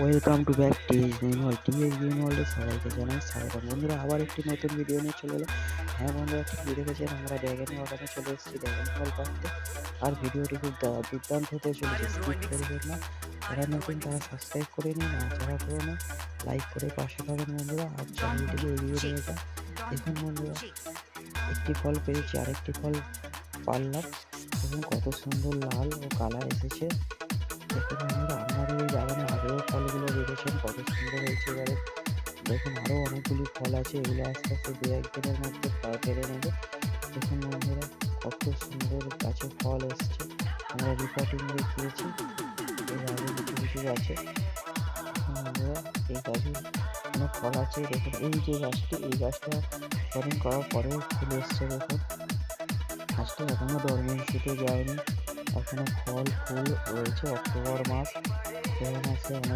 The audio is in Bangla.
Welcome to back TS game হল টিএস গেম ওয়ার্ল্ডে সবাইকে জানাই স্বাগত বন্ধুরা, আবার একটি নতুন ভিডিও নিয়ে চলে এলো হ্যাঁ বন্ধুরা ঠিকই দেখেছেন? আমরা ড্রাগন ওয়ার্ল্ডে চলে এসেছি ড্রাগন ওয়ার্ল্ড পার্কতে আর ভিডিওটি খুব দুর্দান্ত হতে চলেছে স্কিপ করবেন না। যারা নতুন, তারা সাবস্ক্রাইব করে নিন, আর যারা পুরোনো লাইক করে পাশে থাকেন বন্ধুরা। আর চ্যানেলটিকে এগিয়ে নিয়ে যান। দেখুন বন্ধুরা, একটি ফল পেয়েছি, আরেকটি ফল পারলাম। এবং কত সুন্দর লাল ও কালার এসেছে। দেখেছেন কত সুন্দর হয়েছে এবারে দেখুন আরও অনেকগুলি ফল আছে, এগুলো আস্তে আস্তে দু একদিনের মধ্যে ফল পেরে নেবে। দেখুন বন্ধুরা, কত সুন্দর গাছে ফল এসছে। আমরা রিপোর্টিং দেখিয়েছি আগে কিছু কিছু গাছে, বন্ধুরা, এই গাছে অনেক ফল আছে? দেখুন, এই যে গাছটি, এই গাছটা রিপোর্টিং করার পরেও ফুল এসছে, দেখুন। গাছটা এখনও ডরমেন্সিতে যায়নি। এখনও ফল ফুল রয়েছে, অক্টোবর মাস। মাসে অনেক